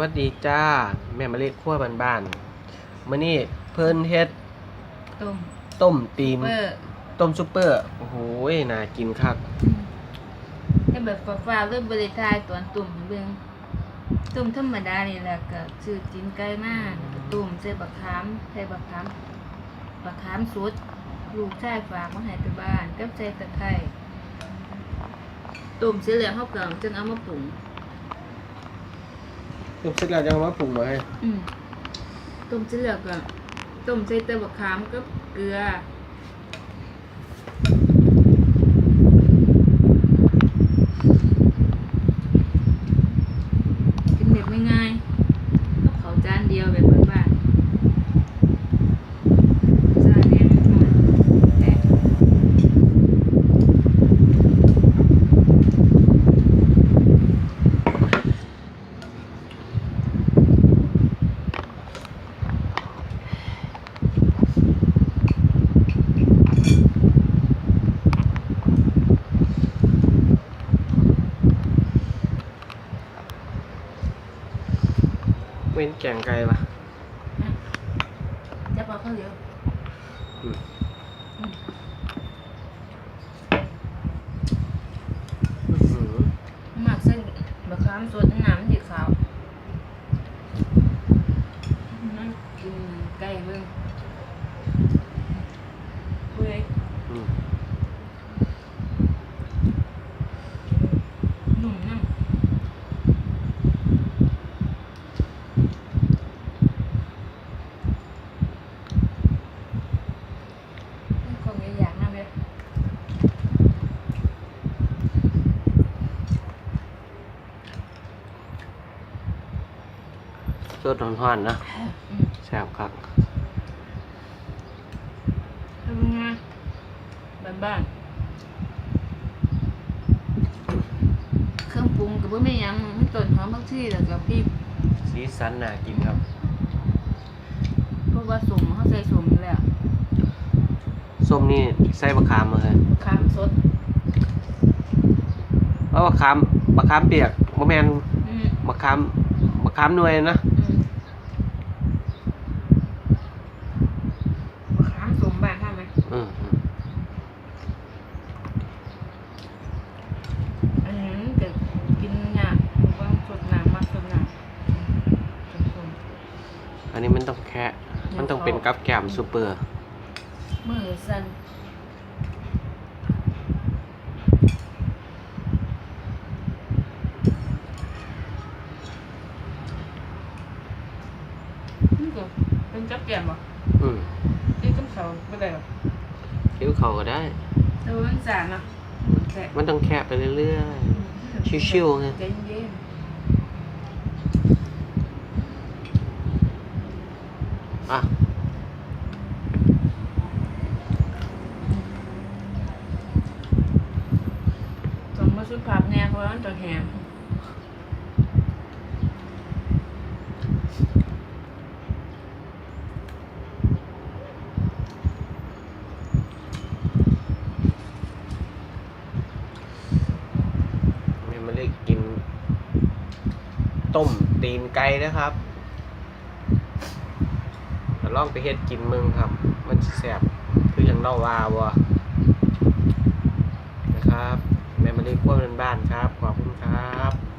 วัสดีจ้า แม่มาเล็กขั้วบ้านๆมื้อนี้เพิ่นเฮ็ดต้มต้มตีน เปอร์ต้มซุปเปอร์โอ้โหน่ากินคักให้แบบฟ้าๆเริ่มบริทายตอนตุ่มให้เบิ่งตุ่มธรรมดานี่แหละก็ซื้อจีนไก่มากตุ่มใส่บักขามใส่บักขามบักขามสดลูกชายฝากมาให้ที่บ้านกับใส่ตะไคร้ตุ่มเสร็จแล้วเฮาก็จึงเอามาปรุง ต้มเสร็จแล้วยังมาปรุงมาให้อืมต้มเสร็จแล้วก็ต้มใส่เตยบักขามกับเกลือ กินแบบไม่ง่ายๆกับเขาวจานเดียวแบบบ้านๆจานเนี้ยไม่พอแต่ เว้นแกงไก่ปะจะพอข้าวเหนียว อืม อืม อื้อหือ หมักเส้นบะขามสดน้ำสีขาวนั่นกินไก่เบิ่งเว้ย อืม หนุ่มนั่งนี่คงจะอยากนั่งเลย สดร้อนๆนะอืมแซ่บคักทำงานบ้านๆเครื่องปรุงกับเพื่อไม่ยังมันต้นหอมบางที่แล้วกับพริกสีสันน่ากินครับ เพราะว่าสมเขาใส่สมอยู่แล้วส้มนี่ใส่บะขามมาเลยขามสดเพราะบะขามบะขามเปียกบ่แม่นอืม บะขามบะ ขามหน่วยนะอืมขามสมบ้านท่าไหมอืมอืมอันนี้มันจะกินยากว่างสดน้ำมากสดน้ำสมอันนี้มันต้องแค่มันต้องเป็นกับแกล้มซุปเปอร์ๆมือสั่น นี่ก็เป็นจับแก้มบ่อืมนี่กับเขาไม่ได้หรอเคี้ยวเขาก็ได้แต่ว่ามันสานเนาะแต่มันต้องแค่ไปเรื่อยๆ ชิวๆไงใจเย็นอะๆสมมาสุดภาพแน่เพราะว่ามันจะแหม แม่มาเล็กกิน ต้มตีนไก่นะครับแต่ลองไปเฮ็ดกินมึงครับ มันแสบคืออย่างเนอวาวะนะครับ แม่มาเล็กพวนบ้านครับ ขอบคุณครับ